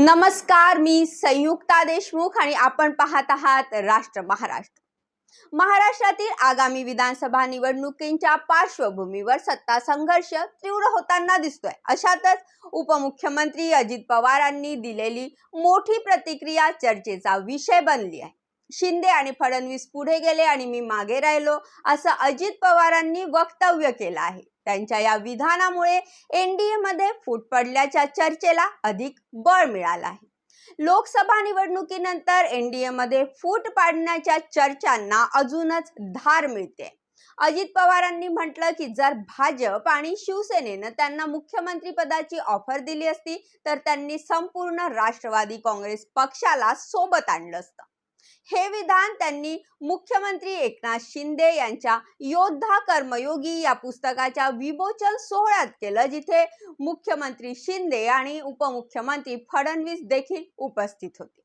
नमस्कार मी संयुक्ता देशमुख आणि आपण पाहत आहात राष्ट्र महाराष्ट्र. महाराष्ट्रातील आगामी विधानसभा निवडणुकींच्या पार्श्वभूमीवर सत्ता संघर्ष तीव्र होताना दिसतोय. अशातच उपमुख्यमंत्री अजित पवारांनी दिलेली मोठी प्रतिक्रिया चर्चेचा विषय बनली आहे. शिंदे आणि फडणवीस पुढे गेले आणि मी मागे राहिलो असं अजित पवारांनी वक्तव्य केलं आहे. त्यांच्या या विधानामुळे एनडीए मध्ये फूट पडल्याच्या चर्चेला अधिक बळ मिळालं आहे. लोकसभा निवडणुकीनंतर एनडीए मध्ये फूट पाडण्याच्या चर्चांना अजूनच धार मिळते. अजित पवारांनी म्हटलं की जर भाजप आणि शिवसेनेनं त्यांना मुख्यमंत्री पदाची ऑफर दिली असती तर त्यांनी संपूर्ण राष्ट्रवादी काँग्रेस पक्षाला सोबत आणलं असतं. हे विधान त्यांनी मुख्यमंत्री एकनाथ शिंदे यांच्या योद्धा कर्मयोगी या पुस्तकाच्या विमोचन सोहळ्यात केलं जिथे मुख्यमंत्री शिंदे आणि उपमुख्यमंत्री फडणवीस देखील उपस्थित होते.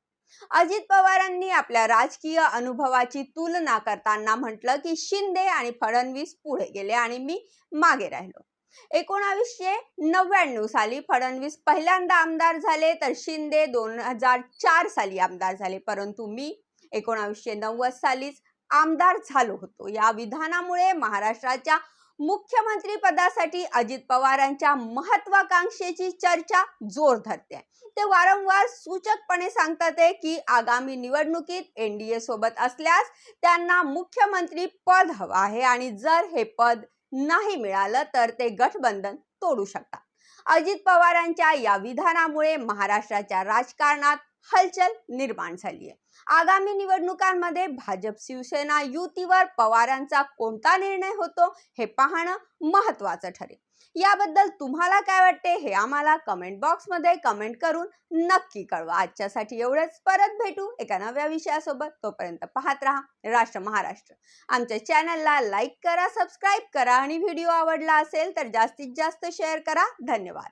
अजित पवारांनी आपल्या राजकीय अनुभवाची तुलना करताना म्हटलं की शिंदे आणि फडणवीस पुढे गेले आणि मी मागे राहिलो. एकोणावीसशे नव्याण्णव साली फडणवीस पहिल्यांदा आमदार झाले तर शिंदे दोन हजार चार साली आमदार झाले परंतु मी एकोणावीसशे नव्वद सालीच आमदार झालो होतो. या विधानामुळे महाराष्ट्राच्या मुख्यमंत्री पदासाठी अजित पवारांच्या महत्वाकांक्षेची चर्चा जोर धरते. ते वारंवार सूचकपणे सांगतात की आगामी निवडणुकीत एनडीए सोबत असल्यास त्यांना मुख्यमंत्री पद हवं आहे आणि जर हे पद नाही मिळालं तर ते गठबंधन तोडू शकतात. अजित पवारांच्या या विधानामुळे महाराष्ट्राच्या राजकारणात हलचल निर्माण झाली आहे. आगामी निवडणुकांमध्ये भाजप शिवसेना युतीवर पवारांचा कोणता निर्णय होतो हे पाहणं महत्वाचं ठरेल. याबद्दल तुम्हाला काय वाटते हे आम्हाला कमेंट बॉक्समध्ये कमेंट करून नक्की कळवा. आजच्यासाठी एवढंच. परत भेटू एका नव्या विषयासोबत. तोपर्यंत पाहत राहा राष्ट्र महाराष्ट्र. आमच्या चॅनलला लाईक करा सबस्क्राईब करा आणि व्हिडिओ आवडला असेल तर जास्तीत जास्त शेअर करा. धन्यवाद.